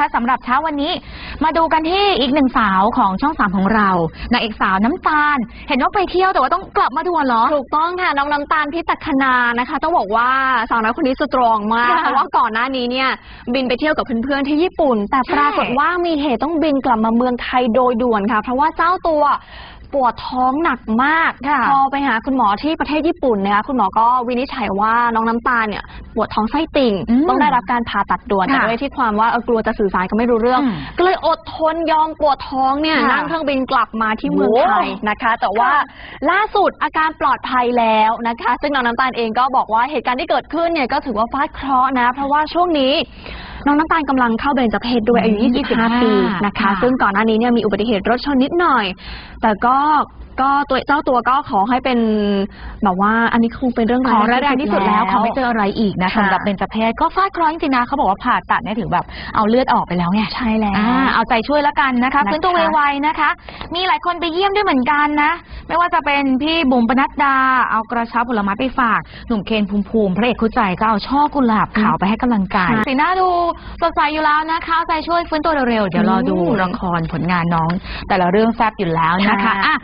ค่ะสำหรับเช้าวันนี้มาดูกันที่อีกหนึ่งสาวของช่องสามของเรานางเอกสาวน้ำตาล เห็นว่าไปเที่ยวแต่ว่าต้องกลับมาด่วนเหรอ ถูกต้องค่ะน้องน้ำตาลพิตักคณานะคะ ต้องบอกว่าสาวน้อยคนนี้สตรองมากค่ะเพราะว่าก่อนหน้านี้เนี่ยบินไปเที่ยวกับเพื่อนๆที่ญี่ปุ่น แต่ใช่ปรากฏว่ามีเหตุต้องบินกลับมาเมืองไทยโดยด่วนค่ะ เพราะว่าเจ้าตัว ปวดท้องหนักมากค่ะพอไปหาคุณหมอที่ประเทศญี่ปุ่นนะคะคุณหมอก็วินิจฉัยว่าน้องน้ำตาลเนี่ยปวดท้องไส้ติ่งอืมต้องได้รับการผ่าตัดด่วนแต่ค่ะด้วยที่ความว่าเออกลัวจะสื่อสารกันไม่รู้เรื่องอืมก็เลยอดทนยอมปวดท้องเนี่ยค่ะนั่งเครื่องบินกลับมาที่เมืองโอ้ไทยนะคะ แต่ว่าค่ะล่าสุดอาการปลอดภัยแล้วนะคะ ซึ่งน้องน้ำตาลเองก็บอกว่าเหตุการณ์ที่เกิดขึ้นเนี่ยก็ถือว่าฟาดเคราะห์นะ เพราะว่าช่วงนี้ น้องน้ำตาลกำลังเข้าเบญจเพศด้วยอายุอืม25 25 ปีนะคะค่ะซึ่งก่อนหน้านี้เนี่ยมีอุบัติเหตุรถชนนิดหน่อย แต่ก็ก็ตัวเจ้าตัวก็ขอให้เป็นแบบว่าอันนี้คงเป็นเรื่องขอร้ายแรงที่สุดแล้วขอไม่เจออะไรอีกนะค่ะสำหรับเบญจเพศก็ฟาดเคราะห์จริงๆนะเขาบอกว่าผ่าตัดเนี่ยถือแบบเอาเลือดออกไปแล้วไงใช่แล้วอ่าเอาใจช่วยแล้วกันนะคะนะคะฟื้นตัวไวๆนะคะ มีหลายคนไปเยี่ยมด้วยเหมือนกันนะ ไม่ว่าจะเป็นพี่บุ๋มปนัดดา เอากระเช้าผลไม้ไปฝาก หนุ่มเคนภูมิภูมิพระเอกคู่ใจก็เอาช่อกุหลาบขาวไปให้กำลังใจค่ะ สีหน้าดูสดใสอยู่แล้วนะคะเอาใจช่วยฟื้นตัวเร็วๆเดี๋ยวรอดูอืมละครผลงานน้อง แต่ละเรื่องแซ่บอยู่แล้วนะคะค่ะอะ